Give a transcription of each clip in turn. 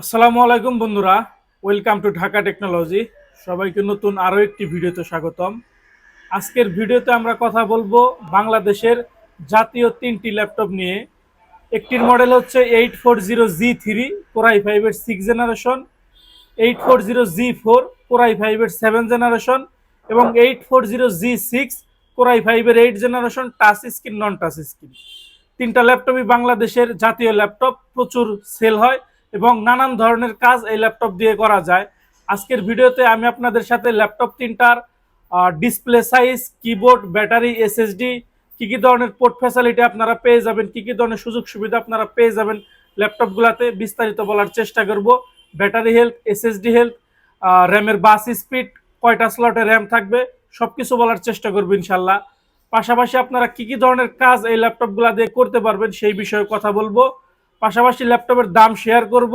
আসসালামু আলাইকুম বন্ধুরা, ওয়েলকাম টু ঢাকা টেকনোলজি। সবাইকে নতুন আরও একটি ভিডিওতে স্বাগতম। আজকের ভিডিওতে আমরা কথা বলব বাংলাদেশের জাতীয় তিনটি ল্যাপটপ নিয়ে। একটির মডেল হচ্ছে eight four zero G three core i ফাইভের six generation, eight four zero G four core i ফাইভের সেভেন জেনারেশন এবং eight four zero G six core i ফাইভের eight generation touch screen, non touch screen. তিনটা ল্যাপটপই বাংলাদেশের জাতীয় laptop, প্রচুর sell হয়। এবং নানান ধরনের কাজ এই ল্যাপটপ দিয়ে করা যায়। আজকের ভিডিওতে আমি আপনাদের সাথে ল্যাপটপ তিনটার display size keyboard battery SSD কী কী ধরনের পোর্ট ফ্যাসিলিটি আপনারা পেয়ে যাবেন, কী কী ধরনের সুযোগ সুবিধা আপনারা পেয়ে যাবেন ল্যাপটপগুলোতে বিস্তারিত বলার চেষ্টা করব। ব্যাটারি হেলথ এসএসডি হেলথ র্যামের বাস স্পিড কয়টা স্লটে র্যাম থাকবে সব কিছু বলার চেষ্টা করব ইনশাল্লাহ পাশাপাশি আপনারা কি কি ধরনের কাজ এই ল্যাপটপগুলো দিয়ে করতে পারবেন সেই বিষয়ে কথা বলব। পাশাপাশি ল্যাপটপের দাম শেয়ার করব।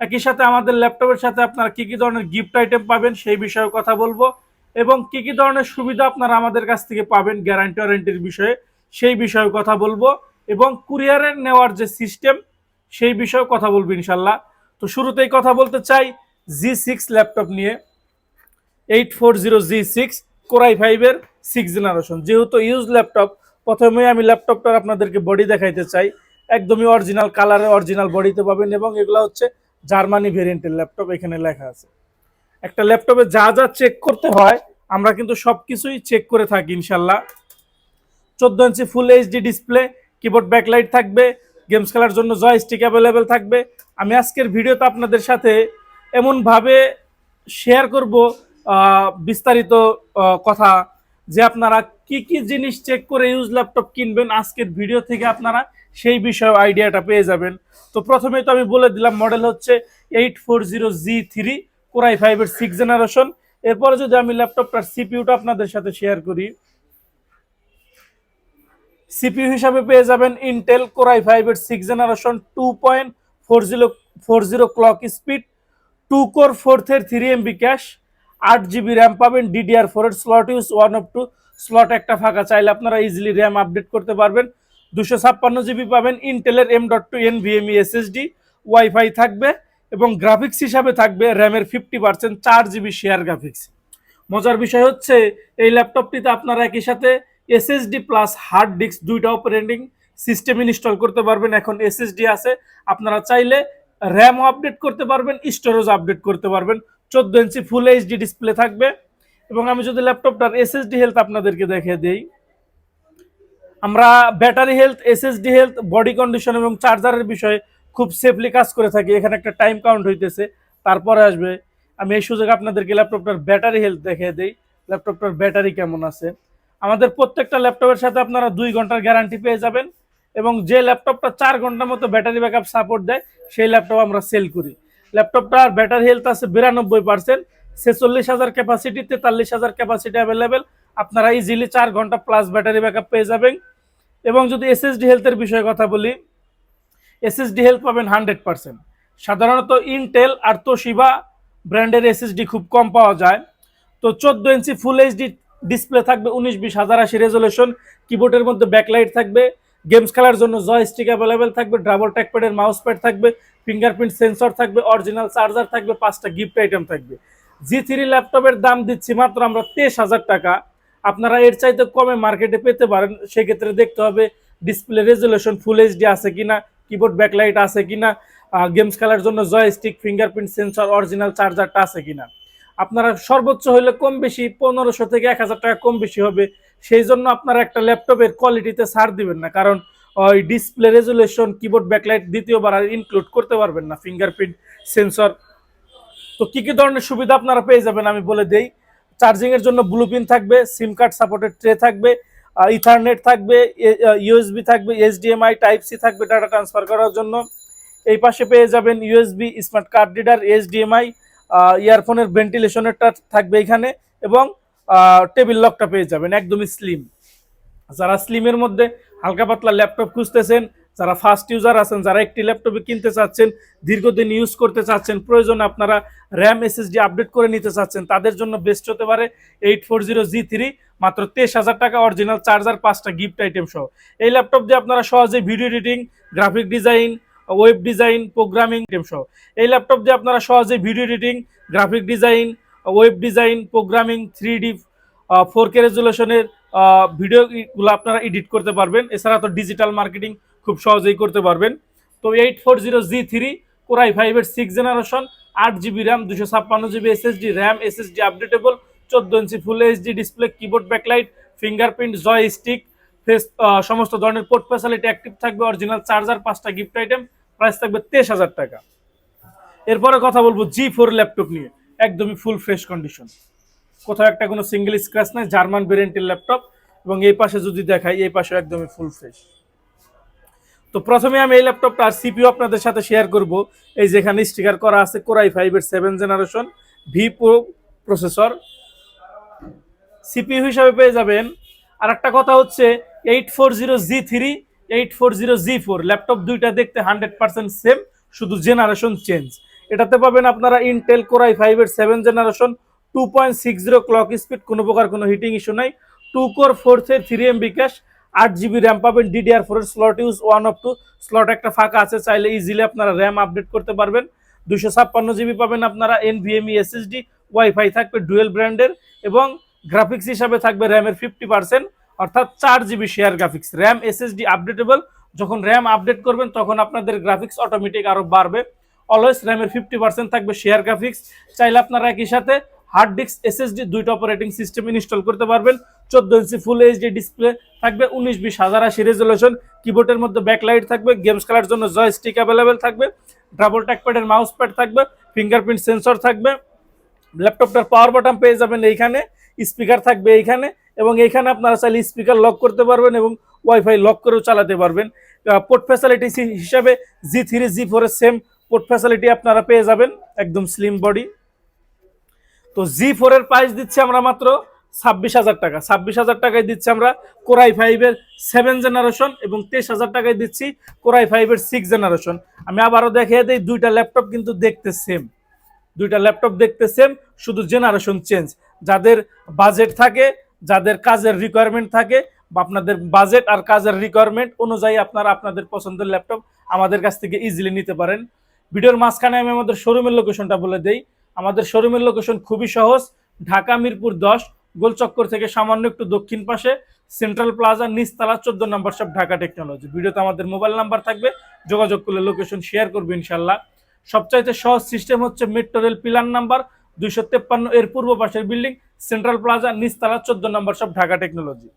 একই সাথে আমাদের ল্যাপটপের সাথে আপনারা কি কি ধরনের গিফট আইটেম পাবেন সেই বিষয়ে কথা বলব এবং কি কি ধরনের সুবিধা আপনারা আমাদের কাছ থেকে পাবেন গ্যারান্টি ওয়ারেন্টির বিষয়ে সেই বিষয়ে কথা বলব এবং কুরিয়ারের নেওয়ার যে সিস্টেম সেই বিষয়ে কথা বলব ইনশাল্লাহ তো শুরুতেই কথা বলতে চাই জি সিক্স ল্যাপটপ নিয়ে। Eight four zero G six core i ফাইভের সিক্স জেনারেশন যেহেতু ইউজ ল্যাপটপ প্রথমেই আমি ল্যাপটপটার আপনাদেরকে বডি দেখাইতে চাই। একদমই অরিজিনাল কালারে অরিজিনাল বডিতে পাবেন এবং এগুলো হচ্ছে জার্মানি ভেরিয়েন্টের ল্যাপটপ এখানে লেখা আছে। একটা ল্যাপটপে যা যা চেক করতে হয়, আমরা কিন্তু সব কিছুই চেক করে থাকি ইনশাল্লাহ। চোদ্দ ইঞ্চি full HD display keyboard backlight থাকবে গেমস খেলার জন্য জয়স্টিক অ্যাভেলেবেল থাকবে। আমি আজকের ভিডিওতে আপনাদের সাথে এমনভাবে শেয়ার করব বিস্তারিত কথা যে আপনারা কি কি জিনিস চেক করে ইউজ ল্যাপটপ কিনবেন আজকের ভিডিও থেকে আপনারা সেই বিষয়ে আইডিয়াটা পেয়ে যাবেন। তো প্রথমে তো আমি বলে দিলাম মডেল হচ্ছে eight four zero G three core i ফাইভের সিক্স জেনারেশন এরপরে যদি আমি ল্যাপটপটার সিপিউটা আপনাদের সাথে শেয়ার করি সিপিউ হিসাবে পেয়ে যাবেন ইন্টেল কোরাই ফাইভের six generation two point four zero four zero clock speed two core ফোর্থের three MB cache আট জিবি র্যাম পাবেন ডিডিআর ফোরের slot use one of two slot একটা ফাঁকা, চাইলে আপনারা ইজিলি র্যাম আপডেট করতে পারবেন। দুশো ছাপ্পান্ন জিবি পাবেন ইন্টেলের M dot two N VME SSD wifi থাকবে এবং গ্রাফিক্স হিসাবে থাকবে র্যামের ফিফটি পার্সেন্ট চার জিবি শেয়ার গ্রাফিক্স মজার বিষয় হচ্ছে, এই ল্যাপটপটিতে আপনারা একই সাথে এসএসডি প্লাস হার্ড ডিস্ক দুইটা অপারেটিং সিস্টেম ইনস্টল করতে পারবেন। এখন এসএসডি আছে, আপনারা চাইলে র্যামও আপডেট করতে পারবেন স্টোরেজ আপডেট করতে পারবেন। চোদ্দ ইঞ্চি ফুল এইচডি ডিসপ্লে থাকবে। এবং আমি যদি ল্যাপটপটার এসএসডি হেলথ আপনাদেরকে দেখে দিই। আমরা battery health SSD health body condition এবং চার্জারের বিষয়ে খুব সেফলি কাজ করে থাকি। এখানে একটা টাইম কাউন্ট হইতেছে। তারপরে আসবে, আমি এই সুযোগে আপনাদেরকে ল্যাপটপটার ব্যাটারি হেলথ দেখে দিই। ল্যাপটপটার ব্যাটারি কেমন আছে? আমাদের প্রত্যেকটা ল্যাপটপের সাথে আপনারা দুই ঘণ্টার গ্যারান্টি পেয়ে যাবেন। এবং যে ল্যাপটপটা চার ঘণ্টার মতো ব্যাটারি ব্যাকআপ সাপোর্ট দেয়, সেই ল্যাপটপ আমরা সেল করি। ল্যাপটপটার ব্যাটারি হেলথ আছে বিরানব্বই পার্সেন্ট ছেচল্লিশ হাজার ক্যাপাসিটি তেতাল্লিশ হাজার ক্যাপাসিটি অ্যাভেলেবেল আপনারা ইজিলি চার ঘণ্টা প্লাস ব্যাটারি ব্যাকআপ পেয়ে যাবেন। এবং যদি এসএসডি হেলথের বিষয়ে কথা বলি এসএসডি হেলথ পাবেন হান্ড্রেড পার্সেন্ট সাধারণত ইনটেল আর তোশিবা ব্র্যান্ডের এসএসডি খুব কম পাওয়া যায়। তো চোদ্দ ইঞ্চি ফুল এইচডি ডিসপ্লে থাকবে উনিশ বিশ হাজার আশি রেজলিউশন কিবোর্ডের মধ্যে ব্যাকলাইট থাকবে গেমস খেলার জন্য জয়স্টিক অ্যাভেলেবেল থাকবে ডাবল ট্যাকপ্যাডের মাউস প্যাড থাকবে ফিঙ্গারপ্রিন্ট সেন্সর থাকবে, অরিজিনাল চার্জার থাকবে, পাঁচটা গিফট আইটেম থাকবে। জি থ্রি ল্যাপটপের দাম দিচ্ছি মাত্র আমরা তেইশ হাজার টাকা। আপনারা এর চাইতে কমে মার্কেটে পেতে পারেন, সেক্ষেত্রে দেখতে হবে ডিসপ্লে রেজলিউশন ফুল এইচডি আছে কিনা কিবোর্ড ব্যাকলাইট আছে কিনা গেমস খেলার জন্য জয়স্টিক ফিঙ্গারপ্রিন্ট সেন্সর অরিজিনাল চার্জারটা আছে কিনা। আপনারা সর্বোচ্চ হলে কম বেশি পনেরোশো থেকে এক হাজার টাকা কম বেশি হবে। সেই জন্য আপনারা একটা ল্যাপটপের কোয়ালিটিতে ছাড় দিবেন না, কারণ ওই ডিসপ্লে রেজুলেশন কিবোর্ড ব্যাকলাইট দ্বিতীয়বার আর ইনক্লুড করতে পারবেন না ফিঙ্গারপ্রিন্ট সেন্সর তো কী কী ধরনের সুবিধা আপনারা পেয়ে যাবেন আমি বলে দেই। চার্জিং এর জন্য ব্লুপিন থাকবে সিম কার্ড সাপোর্টেড ট্রে থাকবে ইথারনেট থাকবে ইউএসবি থাকবে এইচডিএমআই টাইপ সি থাকবে ডাটা ট্রান্সফার করার জন্য। এই পাশে পেয়ে যাবেন USB smart card reader HDMI ইয়ারফোনের ভেন্টিলেশনেরটা থাকবে এখানে এবং টেবিল লকটা পেয়ে যাবেন, একদমই স্লিম যারা স্লিমের মধ্যে হালকা পাতলা ল্যাপটপ খুঁজতেছেন, যারা ফার্স্ট ইউজার আছেন, যারা একটি ল্যাপটপে কিনতে চাচ্ছেন, দীর্ঘদিন ইউজ করতে চাচ্ছেন, প্রয়োজনে আপনারা র্যাম এসএসডি আপডেট করে নিতে চাচ্ছেন, তাদের জন্য বেস্ট হতে পারে eight four zero G three মাত্র তেইশ হাজার টাকা অরিজিনাল চার্জার পাঁচটা গিফট আইটেম সহ। এই ল্যাপটপ দিয়ে আপনারা সহজে video editing graphic design web design programming item সহ। এই ল্যাপটপ দিয়ে আপনারা সহজে video editing graphic design web design programming three D four K রেজুলেশনের ভিডিওগুলো আপনারা এডিট করতে পারবেন। এছাড়া তো ডিজিটাল মার্কেটিং খুব সহজেই করতে পারবেন। তো eight four zero G three core i ফাইভের সিক্স জেনারেশন আট জিবি র্যাম দুশো ছাপ্পান্ন GB SSD RAM SSD updatable চোদ্দ ইঞ্চি full HD display keyboard backlight fingerprint joystick face সমস্ত ধরনের পোর্ট ফ্যাসিলিটি অ্যাক্টিভ থাকবে অরিজিনাল চার্জার পাঁচটা গিফট আইটেম প্রাইস থাকবে তেইশ হাজার টাকা। এরপরে কথা বলব জি ফোর ল্যাপটপ নিয়ে, একদমই ফুল ফ্রেশ কন্ডিশন কোথাও একটা কোনো সিঙ্গেল স্ক্র্যাচ নাই জার্মান ভেরিয়েন্টের ল্যাপটপ এবং এই পাশে যদি দেখাই, এই পাশে একদমই ফুল ফ্রেশ তো প্রথমে আমি এই ল্যাপটপটা আর সিপিও আপনাদের সাথে শেয়ার করব। এই যেখানে স্টিকার করা আছে কোরাই ফাইভের seven generation V pro processor CPU হিসাবে পেয়ে যাবেন। আর একটা কথা হচ্ছে eight four zero G three eight four zero G four laptop দুইটা দেখতে হান্ড্রেড পার্সেন্ট সেম শুধু জেনারেশন চেঞ্জ এটাতে পাবেন আপনারা ইনটেল কোরাই ফাইভের seven generation two point six zero clock speed কোনো প্রকার কোনো হিটিং ইস্যু নাই। টু কোর ফোর্থের থ্রি এম বি ক্যাশ আট জিবি র্যাম পাবেন ডিডিআর ফোরের slot use one of two slot একটা ফাঁকা আছে, চাইলে ইজিলি আপনারা র্যাম আপডেট করতে পারবেন। দুশো ছাপ্পান্ন জিবি পাবেন আপনারা এন এনভিএমই এসএসডি ওয়াইফাই থাকবে ডুয়েল ব্র্যান্ডের এবং গ্রাফিক্স হিসাবে থাকবে র্যামের ফিফটি পার্সেন্ট অর্থাৎ চার GB share graphics RAM SSD updatable যখন র্যাম আপডেট করবেন, তখন আপনাদের গ্রাফিক্স অটোমেটিক আরও বাড়বে। অলওয়েজ র্যামের ফিফটি পার্সেন্ট থাকবে শেয়ার গ্রাফিক্স চাইলে আপনারা একই সাথে হার্ড ডিস্ক এসএসডি দুইটা অপারেটিং সিস্টেম ইনস্টল করতে পারবেন। চোদ্দ ইঞ্চি ফুল এইচডি ডিসপ্লে থাকবে, উনিশ বিশ হাজার আশি রেজলিউশন কিবোর্ডের মধ্যে ব্যাকলাইট থাকবে গেমস খেলার জন্য জয়স্টিক অ্যাভেলেবেল থাকবে। ডাবল ট্যাকপ্যাডের মাউস প্যাড থাকবে ফিঙ্গারপ্রিন্ট সেন্সর থাকবে। ল্যাপটপটার পাওয়ার বাটন পেয়ে যাবেন এইখানে স্পিকার থাকবে এইখানে এবং এইখানে আপনারা চাইলে স্পিকার লক করতে পারবেন এবং ওয়াইফাই লক করেও চালাতে পারবেন। পোর্ট ফ্যাসিলিটি হিসাবে জি থ্রি জি ফোরের সেম পোর্ট ফ্যাসিলিটি আপনারা পেয়ে যাবেন, একদম স্লিম বডি তো জি ফোরের প্রাইস দিচ্ছি আমরা মাত্র ছাব্বিশ হাজার টাকা। ছাব্বিশ হাজার টাকায় দিচ্ছি আমরা কোরাই ফাইভের সেভেন জেনারেশন এবং তেইশ হাজার টাকায় দিচ্ছি কোরাই ফাইভের সিক্স জেনারেশন আমি আবারও দেখিয়ে দিই, দুইটা ল্যাপটপ কিন্তু দেখতে সেম দুইটা ল্যাপটপ দেখতে সেম শুধু জেনারেশন চেঞ্জ যাদের বাজেট থাকে, যাদের কাজের রিকোয়ারমেন্ট থাকে, বা আপনাদের বাজেট আর কাজের রিকোয়ারমেন্ট অনুযায়ী আপনারা আপনাদের পছন্দের ল্যাপটপ আমাদের কাছ থেকে ইজিলি নিতে পারেন। ভিডিওর মাঝখানে আমি আমাদের শোরুমের লোকেশনটা বলে দেই। আমাদের শোরুমের লোকেশন খুবই সহজ, ঢাকা মিরপুর দশ, গোলচক্কর থেকে সামান্য একটু দক্ষিণ পাশে সেন্ট্রাল প্লাজা নিচতলা চোদ্দ নম্বর সব ঢাকা টেকনোলজি ভিডিওতে আমাদের মোবাইল নাম্বার থাকবে, যোগাযোগ করলে লোকেশন শেয়ার করবে ইনশাল্লাহ। সবচাইতে সহজ সিস্টেম হচ্ছে মেট্রো রেল পিলার নাম্বার দুইশো তেপ্পান্ন এর পূর্ব পাশের বিল্ডিং সেন্ট্রাল প্লাজা নিচতলা চোদ্দ নম্বর সব ঢাকা টেকনোলজি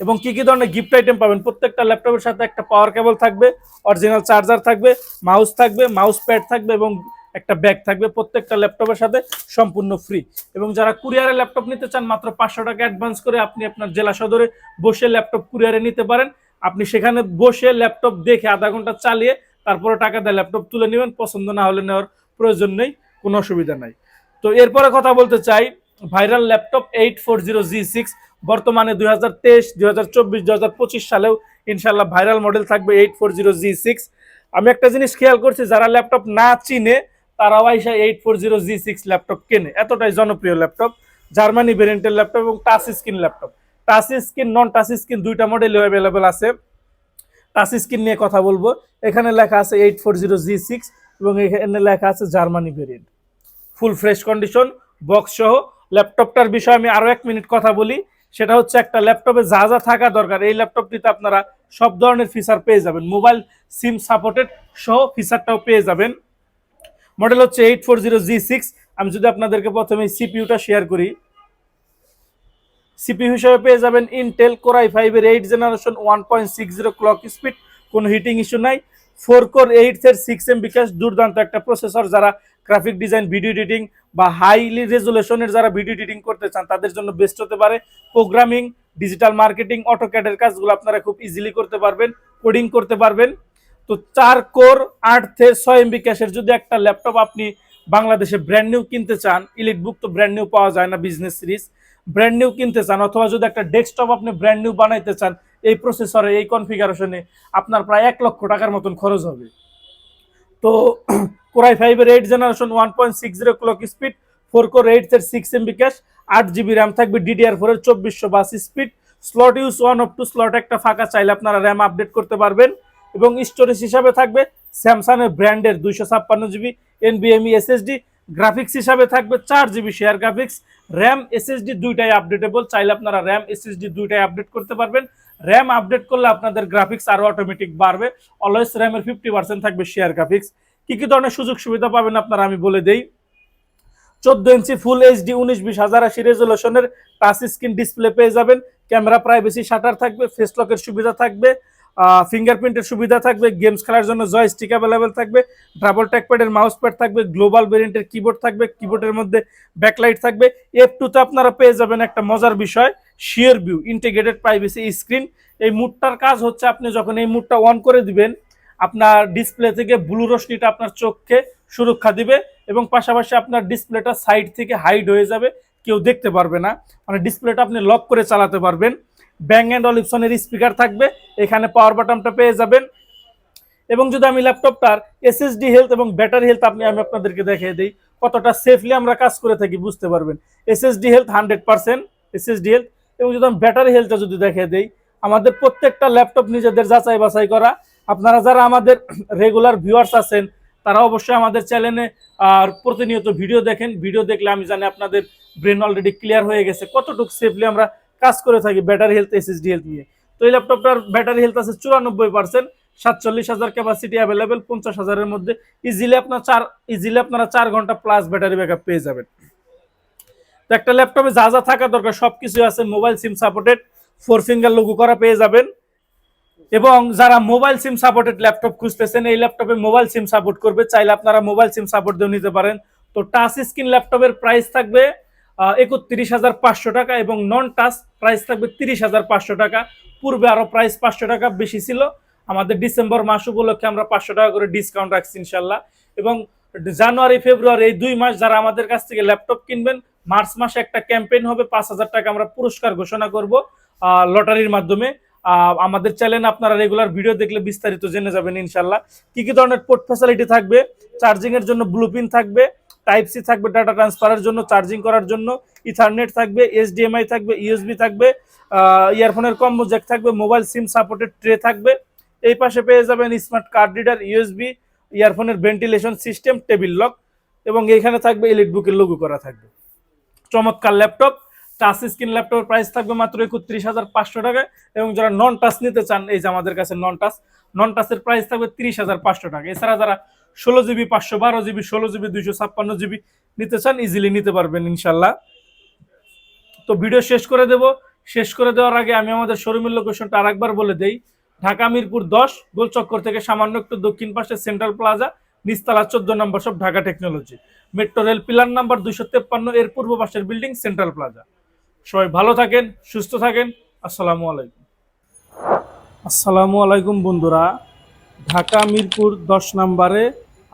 এবং কি কি ধরনের গিফট আইটেম পাবেন? প্রত্যেকটা ল্যাপটপের সাথে একটা পাওয়ার কেবল থাকবে অরিজিনাল চার্জার থাকবে মাউস থাকবে মাউস প্যাড থাকবে এবং একটা ব্যাগ থাকবে প্রত্যেকটা ল্যাপটপের সাথে সম্পূর্ণ ফ্রি এবং যারা কুরিয়ারে ল্যাপটপ নিতে চান, মাত্র পাঁচশো টাকা অ্যাডভান্স করে আপনি আপনার জেলা সদরে বসে ল্যাপটপ কুরিয়ারে নিতে পারেন। আপনি সেখানে বসে ল্যাপটপ দেখে আধা ঘণ্টা চালিয়ে তারপরে টাকা দিয়ে ল্যাপটপ তুলে নেবেন। পছন্দ না হলে নেওয়ার প্রয়োজন নেই, কোনো অসুবিধা নাই। তো এরপরে কথা বলতে চাই viral laptop eight four zero G six বর্তমানে দুই হাজার তেইশ, দুই হাজার চব্বিশ, দুই হাজার পঁচিশ সালেও ইনশাল্লাহ ভাইরাল মডেল থাকবে eight four zero G six আমি একটা জিনিস খেয়াল করছি, যারা ল্যাপটপ না চিনে তারাও আইসা eight four zero G six laptop কেনে। এতটাই জনপ্রিয় ল্যাপটপ জার্মানি ভেরিয়েন্টের ল্যাপটপ এবং touch screen laptop touch screen non touch screen দুইটা মডেল অ্যাভেলেবেল আছে। টাচ স্ক্রিন নিয়ে কথা বলব। এখানে লেখা আছে eight four zero G six এবং এখানে লেখা আছে Germany variant full fresh condition box সহ। ল্যাপটপটার বিষয়ে আমি আরও এক মিনিট কথা বলি। সেটা হচ্ছে একটা ল্যাপটপে যা যা থাকা দরকার, এই ল্যাপটপটিতে আপনারা সব ধরনের ফিচার পেয়ে যাবেন। মোবাইল সিম সাপোর্টেড সহ ফিচারটাও পেয়ে যাবেন। মডেল হচ্ছে eight four zero G six আমি যদি আপনাদেরকে প্রথমে সিপিইউটা শেয়ার করি সিপিইউ হিসেবে পেয়ে যাবেন ইন্টেল কোরাই ফাইভের eight generation one point six zero clock speed কোনো হিটিং ইস্যু নাই। ফোর কোর এইট এর সিক্স এম বিকাশ দুর্দান্ত একটা প্রসেসর যারা গ্রাফিক ডিজাইন ভিডিও এডিটিং বা হাইলি রেজুলেশনের যারা ভিডিও এডিটিং করতে চান, তাদের জন্য বেস্ট হতে পারে। প্রোগ্রামিং ডিজিটাল মার্কেটিং অটোক্যাডের কাজগুলো আপনারা খুব ইজিলি করতে পারবেন কোডিং করতে পারবেন। তো চার কোর আট থেকে ছয় এমবি ক্যাশের যদি একটা ল্যাপটপ আপনি বাংলাদেশে ব্র্যান্ড নিউ কিনতে চান ইলিট বুক তো ব্র্যান্ড নিউ পাওয়া যায় না বিজনেস সিরিজ ব্র্যান্ড নিউ কিনতে চান অথবা যদি একটা ডেস্কটপ আপনি ব্র্যান্ড নিউ বানাইতে চান, এই প্রসেসরে এই কনফিগারেশনে আপনার প্রায় এক লক্ষ টাকার মতন খরচ হবে। তো কোরাই ফাইভের eight generation one point six zero clock speed four core eight এর সিক্স এমবি ক্যাশ আট জিবি র্যাম থাকবে ডিডিআর ফোরের চব্বিশশো bus speed slot use one of two slot একটা ফাঁকা চাইলে আপনারা র্যাম আপডেট করতে পারবেন। এবং স্টোরেজ হিসাবে থাকবে স্যামসাংয়ের ব্র্যান্ডের দুইশো ছাপ্পান্ন জিবি এনবিএমই এসএসডি গ্রাফিক্স হিসাবে থাকবে চার GB share graphics RAM SSD দুইটাই আপডেটেবল চাইলে আপনারা র্যাম এসএসডি দুইটাই আপডেট করতে পারবেন। র্যাম আপডেট করলে আপনাদের গ্রাফিক্স আরও অটোমেটিক বাড়বে। অলওয়েজ র্যামের ফিফটি পার্সেন্ট থাকবে শেয়ার গ্রাফিক্স কি কি ধরনের সুযোগ সুবিধা পাবেন আপনারা আমি বলে দেই। চোদ্দ ইঞ্চি ফুল এইচডি উনিশ, বিশ, হাজার আশি রেজলিউশনের টাচ স্ক্রিন ডিসপ্লে পেয়ে যাবেন। ক্যামেরা প্রাইভেসি শাটার থাকবে ফেস লকের সুবিধা থাকবে। ফিঙ্গারপ্রিন্টের সুবিধা থাকবে গেমস খেলার জন্য জয়স্টিক অ্যাভেলেবেল থাকবে ডাবল ট্যাকপ্যাডের মাউস প্যাড থাকবে গ্লোবাল ভেরিয়েন্টের কিবোর্ড থাকবে কিবোর্ডের মধ্যে ব্যাকলাইট থাকবে। এফ টুতে আপনারা পেয়ে যাবেন একটা মজার বিষয় sure view integrated privacy screen এই মুডটার কাজ হচ্ছে আপনি যখন এই মুডটা অন করে দিবেন, আপনার ডিসপ্লে থেকে ব্লু রশ্মিটা আপনার চোখকে সুরক্ষা দিবে এবং পাশাপাশি আপনার ডিসপ্লেটা সাইড থেকে হাইড হয়ে যাবে, কেউ দেখতে পারবে না। মানে ডিসপ্লেটা আপনি লক করে চালাতে পারবেন। ব্যাং অ্যান্ড অলিপসনের স্পিকার থাকবে, এখানে পাওয়ার বাটনটা পেয়ে যাবেন। এবং যদি আমি ল্যাপটপটার এসএসডি হেলথ এবং ব্যাটারি হেলথ আপনি, আমি আপনাদেরকে দেখিয়ে দিই, কতটা সেফলি আমরা কাজ করে থাকি, বুঝতে পারবেন। SSD health hundred percent SSD health এবং যদি আমি ব্যাটারি হেলথটা যদি দেখিয়ে দিই, আমাদের প্রত্যেকটা ল্যাপটপ নিজেদের যাচাই বাছাই করা। আপনারা যারা আমাদের রেগুলার ভিউয়ার্স আছেন, তারা অবশ্যই আমাদের চ্যানেলে আর প্রতিনিয়ত ভিডিও দেখেন। ভিডিও দেখলে আমি জানি আপনাদের ব্রেন অলরেডি ক্লিয়ার হয়ে গেছে। কতটুকু সেফলি আমরা কাজ করে থাকি ব্যাটারি হেলথ এসএসডি হেলথ নিয়ে। তো এই ল্যাপটপটার ব্যাটারি হেলথ আছে চুরানব্বই পার্সেন্ট সাতচল্লিশ হাজার ক্যাপাসিটি অ্যাভেলেবেল পঞ্চাশ হাজারের মধ্যে। ইজিলি আপনার চার ইজিলি আপনারা চার ঘণ্টা প্লাস ব্যাটারি ব্যাকআপ পেয়ে যাবেন। তো একটা ল্যাপটপে যা যা থাকা দরকার সব কিছু আছে mobile sim supported four finger logo করা পেয়ে যাবেন। এবং যারা মোবাইল সিম সাপোর্টেড ল্যাপটপ খুঁজতেছেন, এই ল্যাপটপে মোবাইল সিম সাপোর্ট করবে, চাইলে আপনারা মোবাইল সিম সাপোর্ট দিয়েও নিতে পারেন। তো টাচ স্ক্রিন ল্যাপটপের প্রাইস থাকবে একত্রিশ হাজার পাঁচশো টাকা এবং নন টাচ প্রাইস থাকবে তিরিশ হাজার পাঁচশো টাকা। পূর্বে আরও প্রাইস পাঁচশো টাকা বেশি ছিল। আমাদের ডিসেম্বর মাস উপলক্ষে আমরা পাঁচশো টাকা করে ডিসকাউন্ট রাখছি ইনশাল্লাহ। এবং জানুয়ারি, ফেব্রুয়ারি এই দুই মাস যারা আমাদের কাছ থেকে ল্যাপটপ কিনবেন, মার্চ মাসে একটা ক্যাম্পেইন হবে, পাঁচ হাজার টাকা আমরা পুরস্কার ঘোষণা করব লটারির মাধ্যমে। আমাদের চ্যানেল আপনারা রেগুলার ভিডিও দেখলে বিস্তারিত জেনে যাবেন ইনশাল্লাহ। কি কি ধরনের পোর্ট ফ্যাসিলিটি থাকবে? চার্জিংয়ের জন্য ব্লুপিন থাকবে। টাইপ সি থাকবে, ডাটা ট্রান্সফারের জন্য, চার্জিং করার জন্য, ইথারনেট থাকবে এইচডিএমআই থাকবে, ইউএসবি থাকবে ইয়ারফোনের কম্বো জ্যাক থাকবে, মোবাইল সিম সাপোর্টেড ট্রে থাকবে। এই পাশে পেয়ে যাবেন স্মার্ট কার্ড রিডার, ইউএসবি, ইয়ারফোনের ভেন্টিলেশন সিস্টেম, টেবিল লক, এবং এখানে থাকবে ইলেট বুকের লোগো করা থাকবে। চমৎকার ল্যাপটপ, টাচ স্ক্রিন ল্যাপটপের প্রাইস থাকবে মাত্র একত্রিশ হাজার পাঁচশো টাকায় এবং যারা নন টাচ নিতে চান, এই যে আমাদের কাছে নন টাচ নন টাচের প্রাইস থাকবে তিরিশ হাজার পাঁচশো টাকা। এছাড়া যারা ষোলো জিবি, পাঁচশো বারো জিবি, ষোলো জিবি, দুইশো ছাপ্পান্ন জিবি নিতে চান ইজিলি নিতে পারবেন ইনশাল্লাহ। তো ভিডিও শেষ করে দেব। শেষ করে দেওয়ার আগে আমি আমাদের শোরুমের লোকেশনটা আরেকবার বলে দেই। ঢাকা মিরপুর দশ, গোলচক্কর থেকে সামান্য একটু দক্ষিণ পাশে সেন্ট্রাল প্লাজা নিস্তালা চোদ্দ নম্বর সব Dhaka technology metro rail pillar number দুইশো তেপ্পান্ন, এর পূর্ব পাশের বিল্ডিং সেন্ট্রাল প্লাজা সবাই ভালো থাকেন, সুস্থ থাকেন, আসসালামু আলাইকুম। আসসালামু আলাইকুম বন্ধুরা। ঢাকা মিরপুর দশ নম্বরে